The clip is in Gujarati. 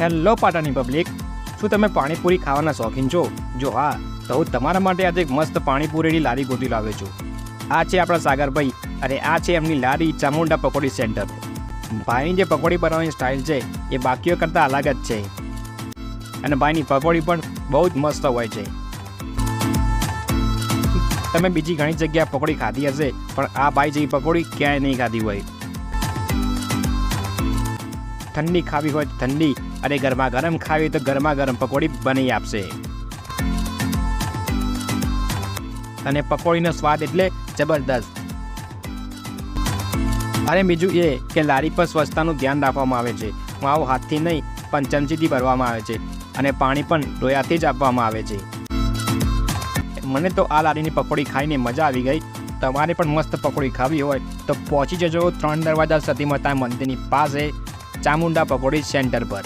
હેલો પાટાની પબ્લિક શું તમે પાણીપુરી ખાવાના શોખીન છો? જો હા, તો હું તમારા માટે આજે એક મસ્ત પાણીપુરીની લારી ગોતી લાવ્યો છું. આ છે આપણા સાગરભાઈ અને આ છે એમની લારી ચામુંડા પકોડી સેન્ટર ભાઈની જે પકોડી બનાવવાની સ્ટાઇલ છે, એ બાકીઓ કરતાં અલગ જ છે. અને ભાઈની પકોડી પણ બહુ જ મસ્ત હોય છે. તમે બીજી ઘણી જગ્યાએ પકોડી ખાધી હશે, પણ આ ભાઈ જેવી પકોડી ક્યાંય નહીં ખાધી હોય. ઠંડી ખાવી હોય તો ઠંડી, અને ગરમા ગરમ ખાવી હોય તો ગરમા ગરમ પકોડી બની આપશે. અને પકોડીનો સ્વાદ એટલે જબરદસ્ત. અને બીજું એ કે લારી પર સ્વચ્છતાનું ધ્યાન રાખવામાં આવે છે. માવો હાથથી નહીં, પણ ચમચીથી ભરવામાં આવે છે. અને પાણી પણ ડોયાથી જ આપવામાં આવે છે. મને તો આ લારીની પકોડી ખાઈને મજા આવી ગઈ. તમારે પણ મસ્ત પકોડી ખાવી હોય તો પહોંચી જજો. ત્રણ દરવાજા સતીમતા મંદિરની પાસે. ચામુંડા પકોડી સેન્ટર પર.